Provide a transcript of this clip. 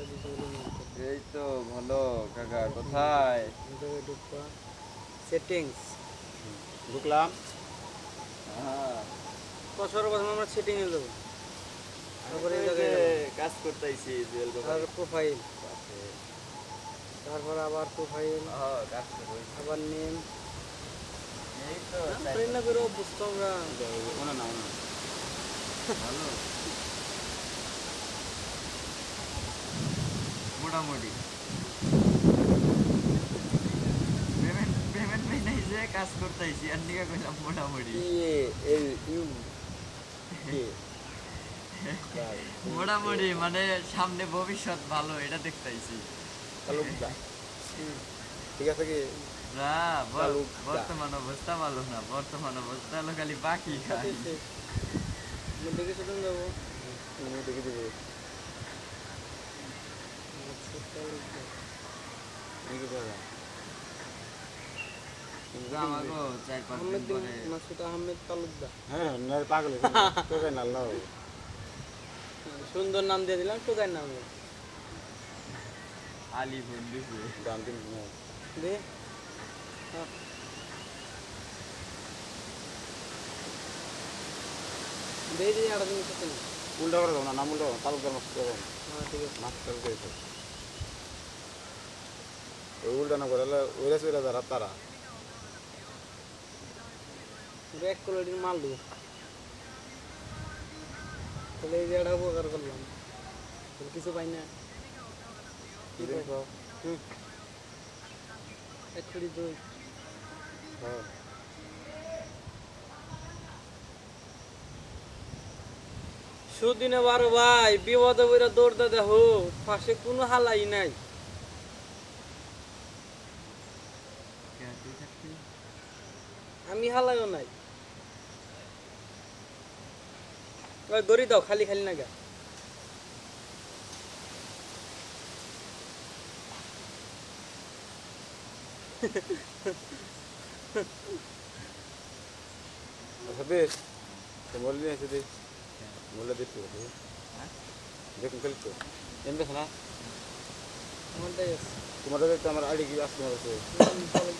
এই তো ভালো কাকা কোথায়? সেটিংস। ঢুকলাম। হ্যাঁ। সর্বপ্রথম আমরা সেটিং এ যাব তারপরে কাজ করতেছি তারপর প্রোফাইল তারপর আবার প্রোফাইল আবার নেম এই তো না করে অভ্যস্ত আমরা। ওনা না। ভালো। মোটামুটি। পেমেন্ট পেমেন্ট পেয়ে নাই যে কাজ করতেছি আর নিকা কইলাম মোটামুটি। ইউ মোটামুটি মানে সামনে ভবিষ্যৎ ভালো এটা দেখতেছি ঠিক আছে কি? না বর্তমান অবস্থা ভালো না বর্তমান অবস্থা হলো খালি বাকি খাই দেখে যাব? সুন্দর নাম দিয়ে দিলাম কোথায় নাম আলি ফোন দিছে দাম দিন না দে। হ্যাঁ। উল্টা করে দাও না নাম উল্টা তালুকদার মাছ দেবো হ্যাঁ ঠিক আছে মাছ তালুকদার তো ওই উল্টা না করে ওই রাস ওই রাস তারা। ব্যাক কোয়ালিটির মাল দেবো। তাহলে এই একটা উপকার করলাম। কিছু পাই না। কি হুম। এক দুই। হ্যাঁ। সুদিনে বারো ভাই বিপদে বইরা দৌড়তে দেখো পাশে কোনো হালাই নাই। আমি হালাইও নাই। গড়ি দাও খালি খালি না গা আচ্ছা বেশ। বললি আছে দে বলে দিচ্ছি দেখুন খেলি তো। এম বেশ না। আমারটাই আছে। তোমাদের তো আমার আইডি কি আসতে